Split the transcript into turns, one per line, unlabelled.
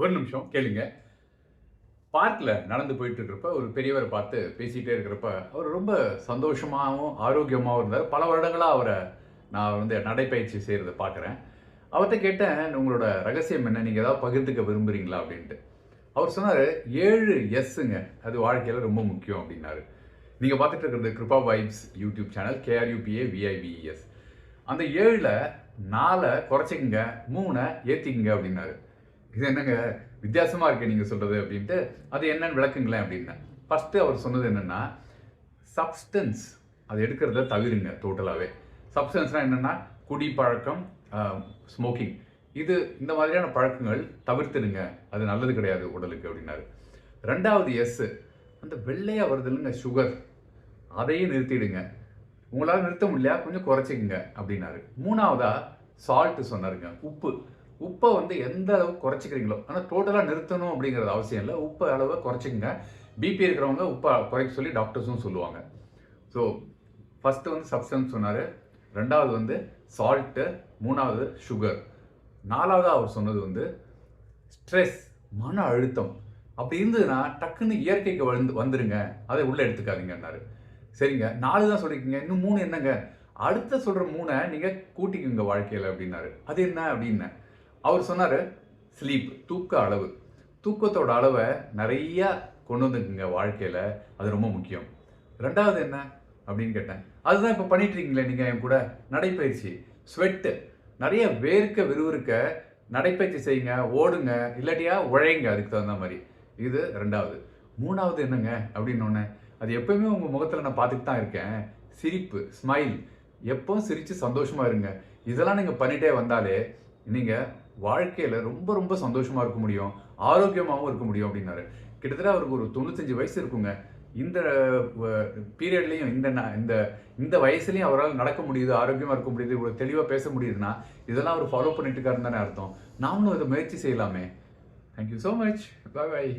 ஒரு நிமிஷம் கேளுங்க. பார்க்கில் நடந்து போயிட்டு இருக்கிறப்ப ஒரு பெரியவரை பார்த்து பேசிகிட்டே இருக்கிறப்ப அவர் ரொம்ப சந்தோஷமாகவும் ஆரோக்கியமாகவும் இருந்தார். பல வருடங்களாக அவரை நான் வந்து நடைப்பயிற்சி செய்கிறத பார்க்குறேன். அவர்கிட்ட கேட்டேன் உங்களோட ரகசியம் என்ன? நீங்கள் ஏதாவது பகிர்ந்துக்க விரும்புகிறீங்களா அப்படின்ட்டு. அவர் சொன்னார் ஏழு எஸ்ஸுங்க அது வாழ்க்கையில் ரொம்ப முக்கியம் அப்படின்னாரு. நீங்கள் பார்த்துட்டு இருக்கிறது Kirupa vibes YouTube channel K R U P A V I V S அந்த ஏழில் நாலை குறைச்சிக்கங்க மூணை ஏற்றிக்கங்க அப்படின்னாரு. இது என்னங்க வித்தியாசமாக இருக்கு நீங்கள் சொல்கிறது அப்படின்ட்டு அது என்னன்னு விளக்குங்களேன் அப்படின்னா. ஃபஸ்ட்டு அவர் சொன்னது என்னென்னா சப்ஸ்டன்ஸ் அது எடுக்கிறத தவிருங்க டோட்டலாகவே சப்ஸ்டன்ஸ்னால் என்னென்னா குடி பழக்கம் ஸ்மோக்கிங் இது இந்த மாதிரியான பழக்கங்கள் தவிர்த்துடுங்க. அது நல்லது கிடையாது உடலுக்கு அப்படின்னாரு. ரெண்டாவது எஸ்ஸு அந்த வெள்ளையாக வருது இல்லைங்க சுகர் அதையும் நிறுத்திடுங்க. உங்களால் நிறுத்த முடியல கொஞ்சம் குறைச்சிக்கங்க அப்படின்னாரு. மூணாவதாக சால்ட்டு சொன்னாருங்க உப்பு. உப்பை வந்து எந்த அளவுக்கு குறைச்சிக்கிறீங்களோ ஆனால் டோட்டலாக நிறுத்தணும் அப்படிங்கிறது அவசியம் இல்லை. உப்பை அளவை குறைச்சிக்கங்க. பிபி இருக்கிறவங்க உப்பை குறைக்க சொல்லி டாக்டர்ஸும் சொல்லுவாங்க. ஸோ ஃபஸ்ட்டு வந்து சப்ஸ்டன்ஸ் சொன்னார். ரெண்டாவது வந்து சால்ட்டு மூணாவது சுகர் நாலாவது அவர் சொன்னது வந்து ஸ்ட்ரெஸ் மன அழுத்தம். அப்படி இருந்ததுன்னா டக்குன்னு இயற்கைக்கு வந்து வந்துடுங்க அதை உள்ளே எடுத்துக்காதீங்கன்னாரு சரிங்க. நாலு தான் சொல்லிருக்கீங்க. இன்னும் மூணு என்னங்க? அடுத்த சொல்கிற மூணை நீங்கள் கூட்டிக்குங்க வாழ்க்கையில் அப்படின்னாரு. அது என்ன அப்படின்னேன் அவர் சொன்னார் ஸ்லீப் தூக்க அளவு. தூக்கத்தோட அளவை நிறையா கொண்டு வந்துக்குங்க வாழ்க்கையில். அது ரொம்ப முக்கியம். ரெண்டாவது என்ன அப்படின்னு கேட்டேன். அதுதான் இப்போ பண்ணிட்டு இருக்கீங்களே நீங்கள் என் கூட? நடைப்பயிற்சி. ஸ்வெட்டு. நிறைய வேர்க்க விறுவிறுக்க நடைப்பயிற்சி செய்யுங்க ஓடுங்க இல்லாட்டியா உழைங்க அதுக்கு தகுந்த மாதிரி. இது ரெண்டாவது. மூணாவது என்னங்க அப்படின்னு ஒன்று அது எப்பயுமே உங்கள் முகத்தில் நான் பார்த்துட்டு தான் இருக்கேன். சிரிப்பு ஸ்மைல் எப்பவும் சிரித்து சந்தோஷமாக இருங்க. இதெல்லாம் நீங்கள் பண்ணிகிட்டே வந்தாலே நீங்கள் வாழ்க்கையில் ரொம்ப ரொம்ப சந்தோஷமாக இருக்க முடியும். ஆரோக்கியமாகவும் இருக்க முடியும் அப்படின்னாரு. கிட்டத்தட்ட அவருக்கு ஒரு தொண்ணூத்தஞ்சு வயசு இருக்குங்க. இந்த பீரியட்லேயும் இந்த இந்த இந்த வயசுலையும் அவரால் நடக்க முடியுது ஆரோக்கியமாக இருக்க முடியுது இவ்வளோ தெளிவாக பேச முடியுதுன்னா இதெல்லாம் அவர் ஃபாலோ பண்ணிட்டு இருக்காருன்னு தானே அர்த்தம். நாமளும் இதை முயற்சி செய்யலாமே. Thank you so much bye bye